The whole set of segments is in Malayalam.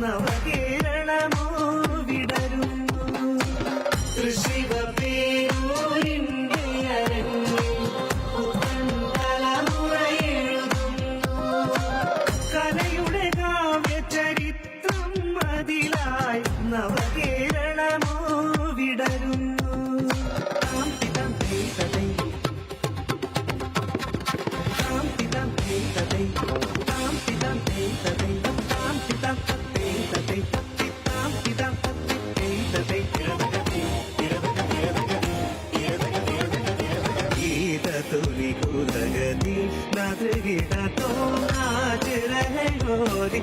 now. கோரி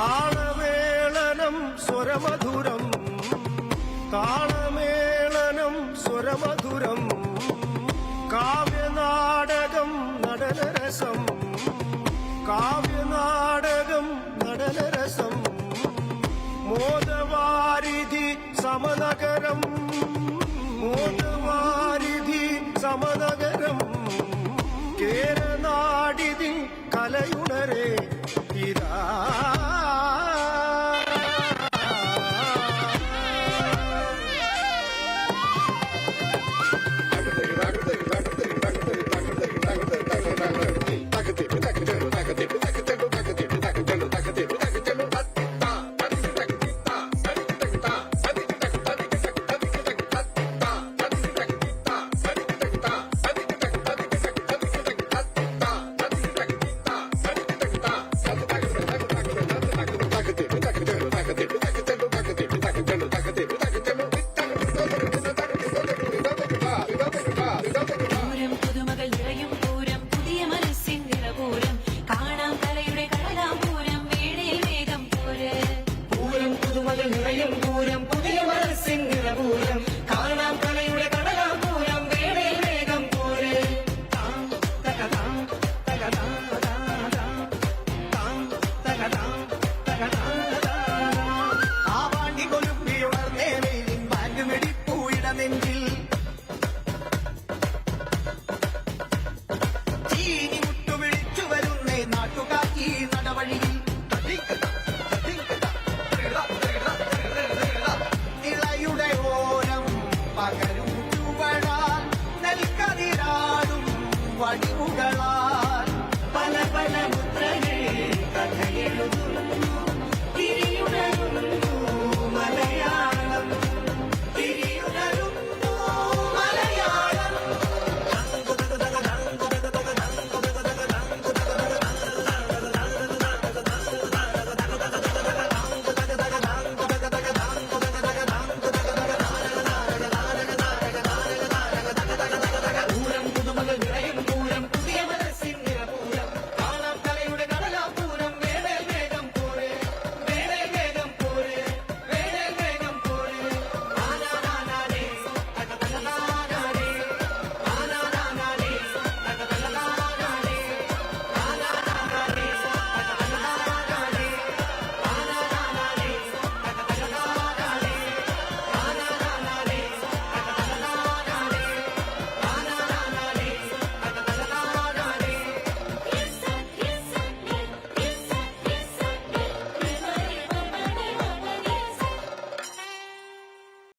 താളമേളനം സ്വരമധുരം. താളമേളനം സ്വരമധുരം. കാവ്യനാടകം നടനരസം. കാവ്യനാടകം നടനരസം. മോദവാരിധി സമനഗരം. മോദവാരിധി സമനഗരം. കേരനാടിതിൽ കലയുണരേ. பூரம் புதிய மரசின் நிறபூரம்